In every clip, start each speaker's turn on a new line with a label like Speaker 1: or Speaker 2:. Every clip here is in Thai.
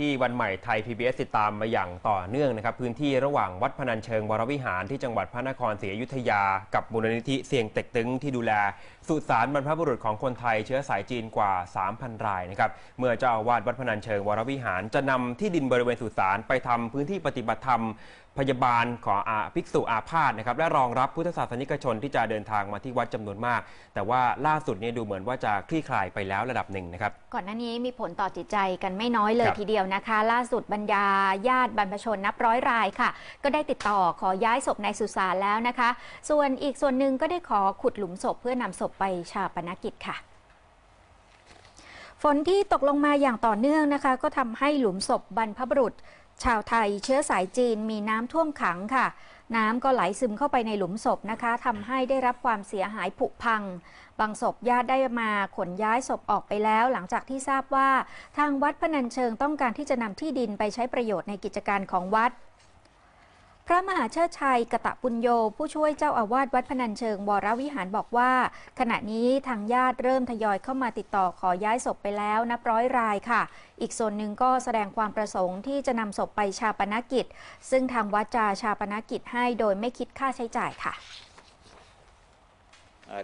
Speaker 1: ที่วันใหม่ไทย PBS ติดตามมาอย่างต่อเนื่องนะครับ พื้นที่ระหว่างวัดพนัญเชิงวรวิหารที่จังหวัดพระนครศรีอยุธยา กับมูลนิธิเสียงเต็กตึงที่ดูแล สุสานบรรพบุรุษของคนไทยเชื้อสายจีนกว่า 3,000 รายนะครับเมื่อเจ้าอาวาสวัดพนัญเชิงวรวิหาร จะนำที่ดินบริเวณสุสานไปทำพื้นที่ปฏิบัติธรรม พยาบาลของอาภิกษุอาพาธนะครับและรองรับพุทธศาสนิกชนที่จะเดินทางมาที่วัดจำนวนมาก แต่ว่าล่าสุดเนี่ยดูเหมือนว่าจะคลี่คลายไปแล้วระดับหนึ่งนะครับ
Speaker 2: ก่อนหน้านี้มีผลต่อจิตใจกันไม่น้อยเลย
Speaker 1: ครับ
Speaker 2: ทีเดียวนะคะ ล่าสุดบรรดาญาติบรรพชนนับร้อยรายค่ะ ก็ได้ติดต่อขอย้ายศพนายสุสานแล้วนะคะ ส่วนอีกส่วนหนึ่งก็ได้ขอขุดหลุมศพเพื่อนำศพไปชาปนกิจค่ะฝนที่ตกลงมาอย่างต่อเนื่องนะคะ ก็ทำให้หลุมศพบรรพบุรุษ ชาวไทยเชื้อสายจีนมีน้ำท่วมขังค่ะ น้ำก็ไหลซึมเข้าไปในหลุมศพนะคะทำให้ได้รับความเสียหายผุพัง บางศพญาติได้มาขนย้ายศพออกไปแล้ว หลังจากที่ทราบว่า ทางวัดพนัญเชิงต้องการที่จะนำที่ดินไปใช้ประโยชน์ในกิจการของวัด ระมหาเชิดชัยกะตะปุญโย ผู้ช่วยเจ้าอาวาสวัดพนัญเชิงวรวิหารบอกว่า ขณะนี้ทางญาติเริ่มทยอยเข้ามาติดต่อขอย้ายศพไปแล้วนับร้อยรายค่ะ อีกส่วนหนึ่งก็แสดงความประสงค์ที่จะนำศพไปชาปนกิจ ซึ่งทางวัดจะชาปนกิจให้โดยไม่คิดค่าใช้จ่ายค่ะ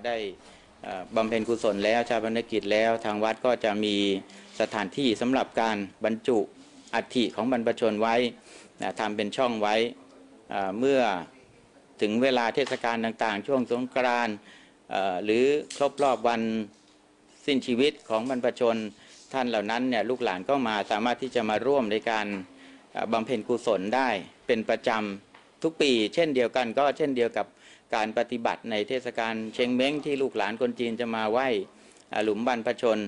Speaker 3: ได้บำเพ็ญกุศลแล้วชาปนกิจแล้วทางวัดก็จะมีสถานที่สำหรับการบรรจุอัฐิของบรรพชนไว้ทำเป็นช่องไว้ เมื่อถึงเวลาเทศกาลต่างๆ ช่วงสงกรานต์หรือครบรอบวันสิ้นชีวิตของบรรพชนท่านเหล่านั้นเนี่ยลูกหลานก็มาสามารถที่จะมาร่วมในการบำเพ็ญกุศลได้เป็นประจำทุกปี เช่นเดียวกันก็เช่นเดียวกับการปฏิบัติในเทศกาลเชงเม้งที่ลูกหลานคนจีนจะมาไหว้หลุมบรรพชน